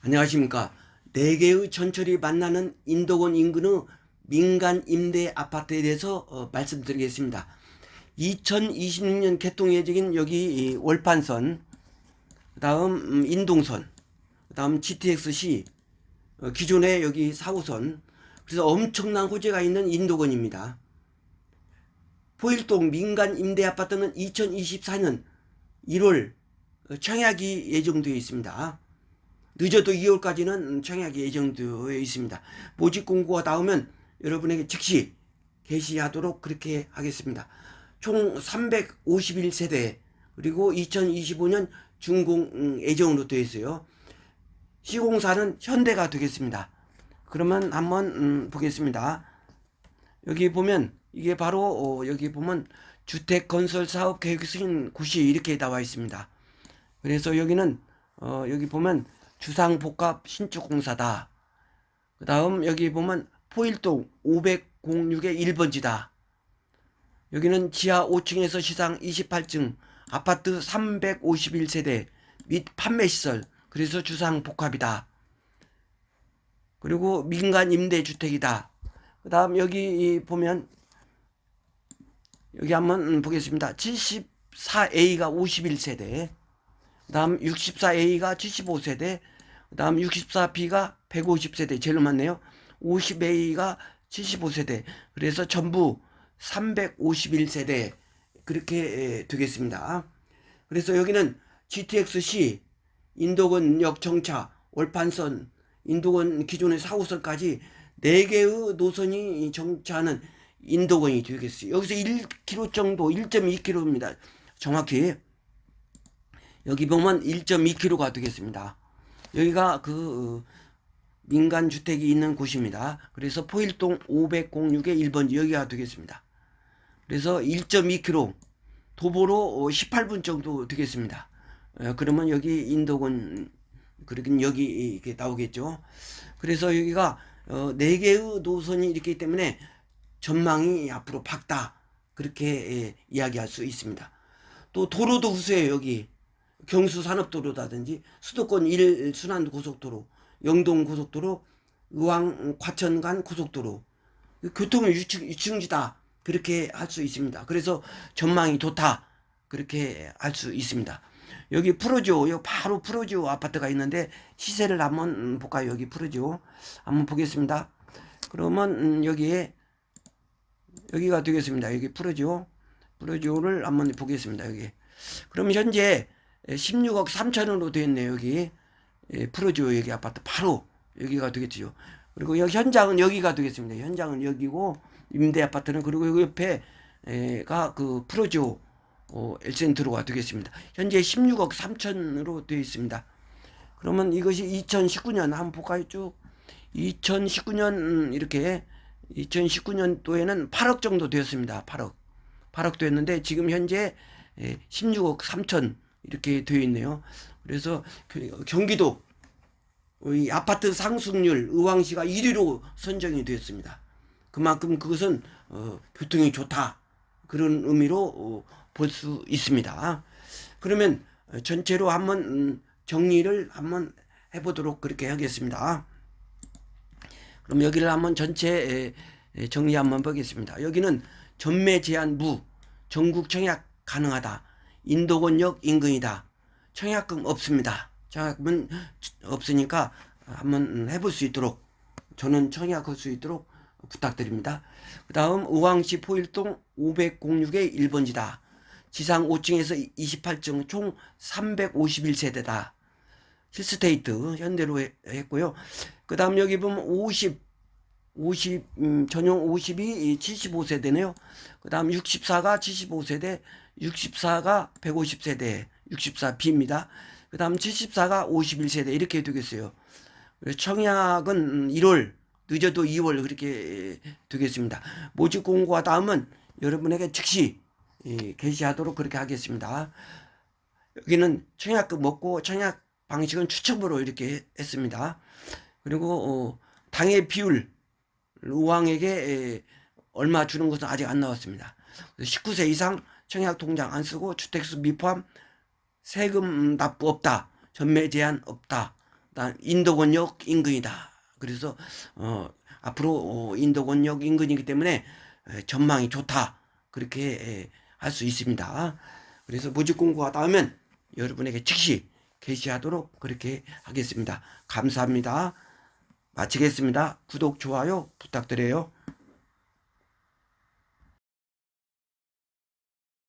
안녕하십니까. 네 개의 전철이 만나는 인도권 인근의 민간 임대 아파트에 대해서 어, 말씀드리겠습니다. 2026년 개통 예정인 여기 이 월판선, 그다음 음, 인동선, 그 다음 GTX-C, 어, 기존에 여기 4호선, 그래서 엄청난 호재가 있는 인도권입니다. 포일동 민간 임대 아파트는 2024년 1월 어, 청약이 예정되어 있습니다. 늦어도 2월까지는 청약이 예정되어 있습니다. 모집 공고가 나오면 여러분에게 즉시 게시하도록 그렇게 하겠습니다. 총 351세대 그리고 2025년 준공 음, 예정으로 되어 있어요. 시공사는 현대가 되겠습니다. 그러면 한번 음, 보겠습니다. 여기 보면 이게 바로 어, 여기 보면 주택 건설 사업 계획 승인 고시 이렇게 나와 있습니다. 그래서 여기는 어, 여기 보면 주상복합 신축공사다. 그 다음 여기 보면 포일동 506의 1번지다. 여기는 지하 5층에서 시상 28층 아파트 351세대 및 판매시설 그래서 주상복합이다. 그리고 민간 임대주택이다. 그 다음 여기 보면 여기 한번 음, 보겠습니다. 74A가 51세대 그 다음 64A가 75세대, 그 다음 64B가 150세대, 제일 많네요. 50A가 75세대, 그래서 전부 351세대, 그렇게 되겠습니다. 그래서 여기는 GTX-C, 인도권역 정차, 월판선, 인도권 기존의 4호선까지 4개의 노선이 정차하는 인도권이 되겠어요. 여기서 1km 정도, 1.2km입니다. 정확히. 여기 보면 1.2km가 되겠습니다. 여기가 그 어, 민간 주택이 있는 곳입니다. 그래서 포일동 506의 1번지 여기가 되겠습니다. 그래서 1.2km 도보로 18분 정도 되겠습니다. 어, 그러면 여기 인도권 그러긴 여기 이렇게 나오겠죠. 그래서 여기가 어, 네 개의 노선이 있기 때문에 전망이 앞으로 밝다 그렇게 예, 이야기할 수 있습니다. 또 도로도 우수해요 여기 경수 산업도로라든지 수도권 1 순환 고속도로, 영동 고속도로, 의왕 과천 간 고속도로 교통의 유충, 유충지다 그렇게 할 수 있습니다. 그래서 전망이 좋다 그렇게 할 수 있습니다. 여기 프로지오 여기 바로 프로지오 아파트가 있는데 시세를 한번 음, 볼까요? 여기 프로지오 한번 보겠습니다. 그러면 음, 여기에 여기가 되겠습니다. 여기 프로지오 프로지오를 한번 보겠습니다. 여기 그럼 현재 16억 3천원으로 되어 있네요, 여기. 예, 프로지오 여기 아파트 바로 여기가 되겠죠. 그리고 여기 현장은 여기가 되겠습니다. 현장은 여기고, 임대 아파트는 그리고 여기 옆에가 그 프로지오 어, 엘센트로가 되겠습니다. 현재 16억 3천으로 되어 있습니다. 그러면 이것이 2019년 한번 볼까요 쭉 2019년 음, 이렇게 2019년도에는 8억 정도 되었습니다. 8억 8억 되었는데 지금 현재 16억 3천 이렇게 되어 있네요. 그래서 그 경기도 이 아파트 상승률 의왕시가 1위로 선정이 되었습니다. 그만큼 그것은 어, 교통이 좋다 그런 의미로 어, 볼수 있습니다. 그러면 전체로 한번 음, 정리를 한번 해보도록 그렇게 하겠습니다. 그럼 여기를 한번 전체 정리 한번 보겠습니다. 여기는 전매 제한 무 전국 청약 가능하다. 인도권역 인근이다. 청약금 없습니다. 청약금은 없으니까 한번 해볼 수 있도록 저는 청약할 수 있도록 부탁드립니다. 그 다음 의왕시 포일동 506의 1번지다. 지상 5층에서 28층 총 351세대다. 힐스테이트 현대로 했고요. 그 다음 여기 보면 50 50 음, 전용 50이 75세대네요. 그 다음 64가 75세대, 64가 150세대, 64B입니다. 그 다음 74가 51세대 이렇게 되겠어요. 청약은 1월 늦어도 2월 그렇게 되겠습니다. 모집 공고가 다음은 여러분에게 즉시 예, 게시하도록 그렇게 하겠습니다. 여기는 청약금 먹고 청약 방식은 추첨으로 이렇게 했습니다. 그리고 어, 당의 비율 의왕에게 얼마 주는 것은 아직 안 나왔습니다. 19세 이상 청약 통장 안 쓰고 주택수 미포함 세금 납부 없다. 전매 제한 없다. 인도권역 인근이다. 그래서 어, 앞으로 어, 인도권역 인근이기 때문에 에, 전망이 좋다. 그렇게 할 수 있습니다. 그래서 모집 공고가 나오면 여러분에게 즉시 게시하도록 그렇게 하겠습니다. 감사합니다. 마치겠습니다. 구독, 좋아요 부탁드려요.